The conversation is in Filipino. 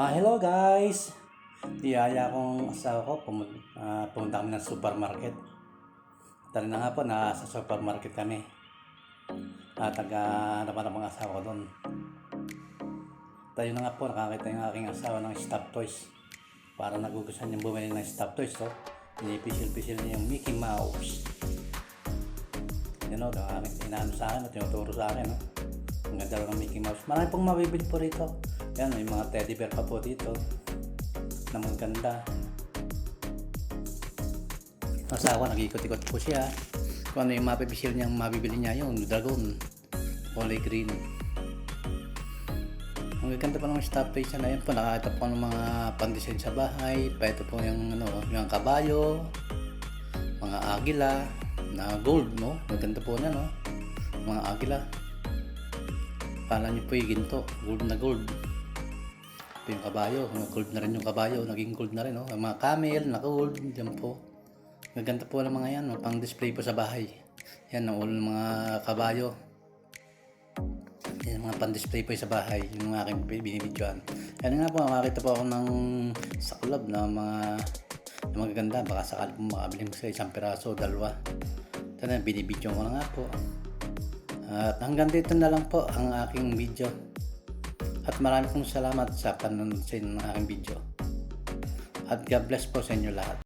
Ah, hello guys! Iyaya akong asawa ko, pumunta, uh, pumunta kami ng supermarket. Tali na nga po, nasa supermarket kami. At taga naman ang mga asawa ko doon. Tayo na nga po, nakakita yung aking asawa ng stop toys. Para nagugustuhan niyang bumili ng stop toys, to. Pinipisil-pisil niya yung Mickey Mouse. Yan o, ang aking inaano sa akin at tinuturo sa akin. No? Ang ganda ng Mickey Mouse. Marami pong mabibili po rito. Yan, may mga teddy bear pa po dito. Na maganda. Asawa, nag-ikot-ikot po siya. Kung ano yung mapipisil niyang mabibili niya, yung dragon. Kulay green. Ang ganda pa ng stop toys na yan po. Nakakita po ng mga pandesign sa bahay. Ito po yung, ano, yung kabayo. Mga agila. Na gold, no? Maganda po niya, no? Mga agila. Kala niyo po yung ginto. Gold na gold. Ito yung kabayo. Gold na rin yung kabayo. Naging gold na rin, no? Ang mga camel na gold. Diyan po. Maganda po ng mga yan, no? Pang display po sa bahay. Yan, ang ulo ng mga kabayo. Yan, mga pan-display po sa bahay. Yung mga aking binibidyoan. Yan nga po, makakita po ako ng saklab na mga na magaganda. Baka sakali po makabili mo sa isang piraso o dalawa. Ito na, binibidyo ko na nga po. At hanggang dito na lang po ang aking video. At marami pong salamat sa panonood sa ng aking video. At God bless po sa inyo lahat.